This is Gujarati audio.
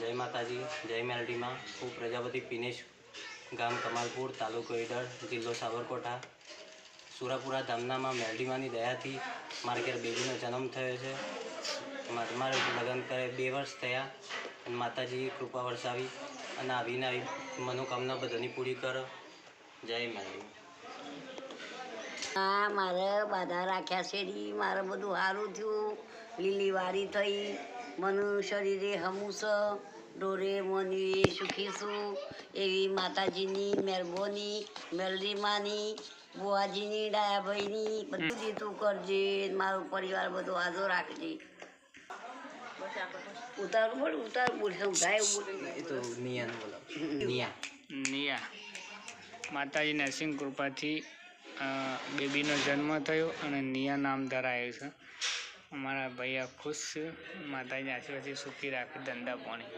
જય માતાજી, જય મેલડીમાં. હું પ્રજાપતિ પિનેશ ગામ કમાલપુર, તાલુકો ઈડર, જિલ્લો સાબરકોઠા. સુરાપુરા ધામનામાં મેલડીમાની દયાથી મારે ઘેર બેબીનો જન્મ થયો છે. મારે લગ્ન કરે બે વર્ષ થયા અને માતાજી કૃપા વરસાવી અને આવીને આવી મનોકામના બધાની પૂરી કરો. જય મેલડી. હા મારે બાધા રાખ્યા છે મારે બધું સારું થયું. લીલી વારી થઈ. મને શરીરે હમુસ ડોરે મોની સુખી છું એવી માતાજીની મહેરબાની મેલરીમાની બુઆજીની ડાયાભાઈની બધું જ તું કરજે મારો પરિવાર બધો આજો રાખજે. ઉતારું બોલ ઉતાર બોલે એ તો નિયા નિયા. માતાજી નરસિંહ કૃપાથી બેબીનો જન્મ થયો અને નિયા નામ ધરાયો છે. અમારા ભૈયા ખુશ છે. માતાજી આશીર્વાદથી સુખી રાખે ધંધા પાણી.